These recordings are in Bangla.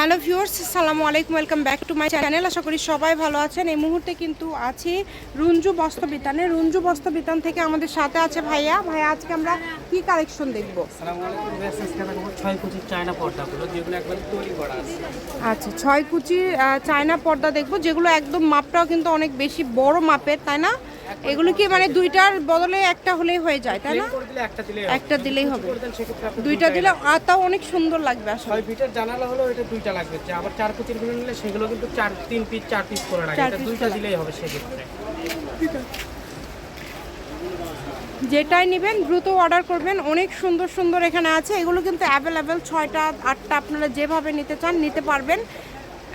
হ্যালো ভিউয়ার্স আসসালামু আলাইকুম welcome back to my channel. আশা করি সবাই ভালো আছেন। এই মুহূর্তে কিন্তু আছি রুঞ্জু বস্ত্র বিতানে। রুঞ্জু বস্ত্র বিতান থেকে আমাদের সাথে আছে ভাইয়া। ভাইয়া আজকে আমরা কি কালেকশন দেখব? আচ্ছা ছয় আহ, চায়না পর্দা দেখব যেগুলো একদম মাপটাও কিন্তু অনেক বেশি বড় মাপের তাই না? এগুলো কি মানে দুইটার বদলে একটা হলেই হয়ে যায় তাই না? একটা দিলেই হবে। দুইটা দিলে তাও অনেক সুন্দর লাগবে আসলে। ফিটের জানালা হলো এটা দুইটা লাগবে। যে আবারগুলো নিলে সেগুলো কিন্তু চার তিন পিস চার পিস করে লাগে। এটা দুইটা দিলেই হবে সেক্ষেত্রে। যেটাই নেবেন দ্রুত অর্ডার করবেন। অনেক সুন্দর সুন্দর এখানে আছে। এগুলো কিন্তু অ্যাভেলেবেল ছয়টা আটটা আপনারা যেভাবে নিতে চান নিতে পারবেন।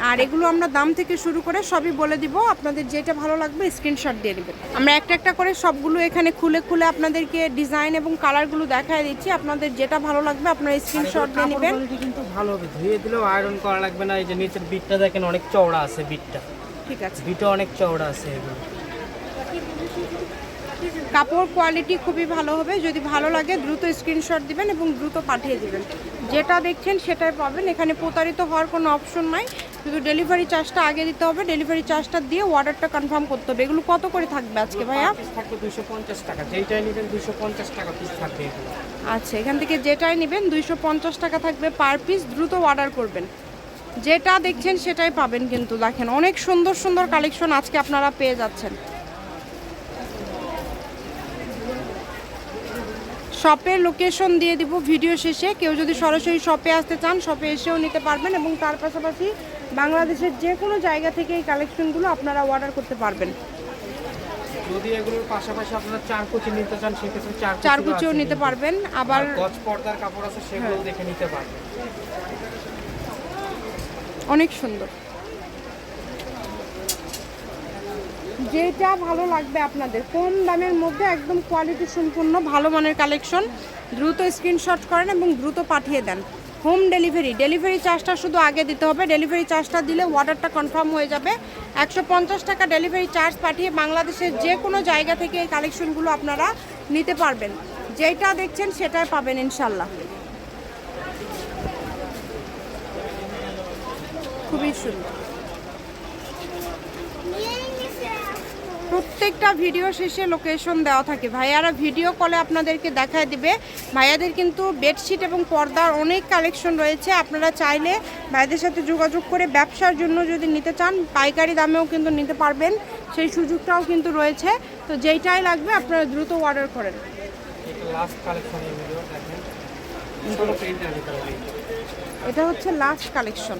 আর এগুলো আমরা দাম থেকে শুরু করে সবই বলে দিব। আপনাদের যেটা ভালো লাগবে স্ক্রিনশট দিয়ে নেবেন। আমরা একটা একটা করে সবগুলো এখানে খুলে খুলে আপনাদেরকে ডিজাইন এবং কালারগুলো দেখায় দিচ্ছি। আপনাদের যেটা ভালো লাগবে আপনারা স্ক্রিনশট দিয়ে নেবেন। কিন্তু ভালো হবে। ধুয়ে দিলেও আয়রন করা লাগবে না। এই যে নিচের বিটটা দেখেন অনেক চওড়া আছে বিটটা ঠিক আছে। বিটটা অনেক চওড়া আছে এগুলো। কাপড় কোয়ালিটি খুবই ভালো হবে। যদি ভালো লাগে দ্রুত স্ক্রিনশট দিবেন এবং দ্রুত পাঠিয়ে দিবেন। যেটা দেখছেন সেটাই পাবেন। এখানে প্রতারিত হওয়ার কোনো অপশন নাই। শুধু ডেলিভারি চার্জটা আগে দিতে হবে। ডেলিভারি চার্জটা দিয়ে অর্ডারটা কনফার্ম করতে হবে। এগুলো কত করে থাকবে আজকে ভাইয়া? থাকবে দুশো পঞ্চাশ টাকা। যেটাই নেবেন দুশো পঞ্চাশ টাকা পিস থাকবে আচ্ছা এখান থেকে যেটাই নেবেন দুইশো পঞ্চাশ টাকা থাকবে পার পিস দ্রুত অর্ডার করবেন। যেটা দেখছেন সেটাই পাবেন কিন্তু দেখেন। অনেক সুন্দর সুন্দর কালেকশন আজকে আপনারা পেয়ে যাচ্ছেন। শপের লোকেশন দিয়ে দিব ভিডিও শেষে। কেউ যদি সরাসরি শপে আসতে চান শপে এসেও নিতে পারবেন এবং তার পাশাপাশি বাংলাদেশের যে কোনো জায়গা থেকে এই কালেকশনগুলো আপনারা অর্ডার করতে পারবেন। যদি এগুলোর পাশাপাশি আপনারা চার কুচি নিতে চান সেক্ষেত্রে চার চার কুচিরও কুচিও আছে নিতে পারবেন। আবার আর গজ পর্দার কাপড় আছে সেগুলো দেখে নিতে পারবেন। অনেক সুন্দর। যেটা ভালো লাগবে আপনাদের। কম দামের মধ্যে একদম কোয়ালিটি সম্পূর্ণ, ভালো মানের কালেকশন দ্রুত স্ক্রিনশট করেন এবং দ্রুত পাঠিয়ে দেন। হোম ডেলিভারি ডেলিভারি চার্জটা শুধু আগে দিতে হবে। ডেলিভারি চার্জটা দিলে অর্ডারটা কনফার্ম হয়ে যাবে। একশো পঞ্চাশ টাকা ডেলিভারি চার্জ পাঠিয়ে বাংলাদেশের যে কোনো জায়গা থেকে এই কালেকশনগুলো আপনারা নিতে পারবেন। যেটা দেখছেন সেটাই পাবেন ইনশাল্লাহ খুবই সুন্দর। প্রত্যেকটা ভিডিও শেষে লোকেশন দেওয়া থাকে। ভাইয়ারা ভিডিও কলে আপনাদেরকে দেখায় দিবে। ভাইয়াদের কিন্তু বেডশিট এবং পর্দার অনেক কালেকশন রয়েছে। আপনারা চাইলে ভাইদের সাথে যোগাযোগ করে ব্যবসার জন্য যদি নিতে চান পাইকারি দামেও কিন্তু নিতে পারবেন। সেই সুযোগটাও কিন্তু রয়েছে। তো যেইটাই লাগবে আপনারা দ্রুত অর্ডার করেন। এটা হচ্ছে লাস্ট কালেকশন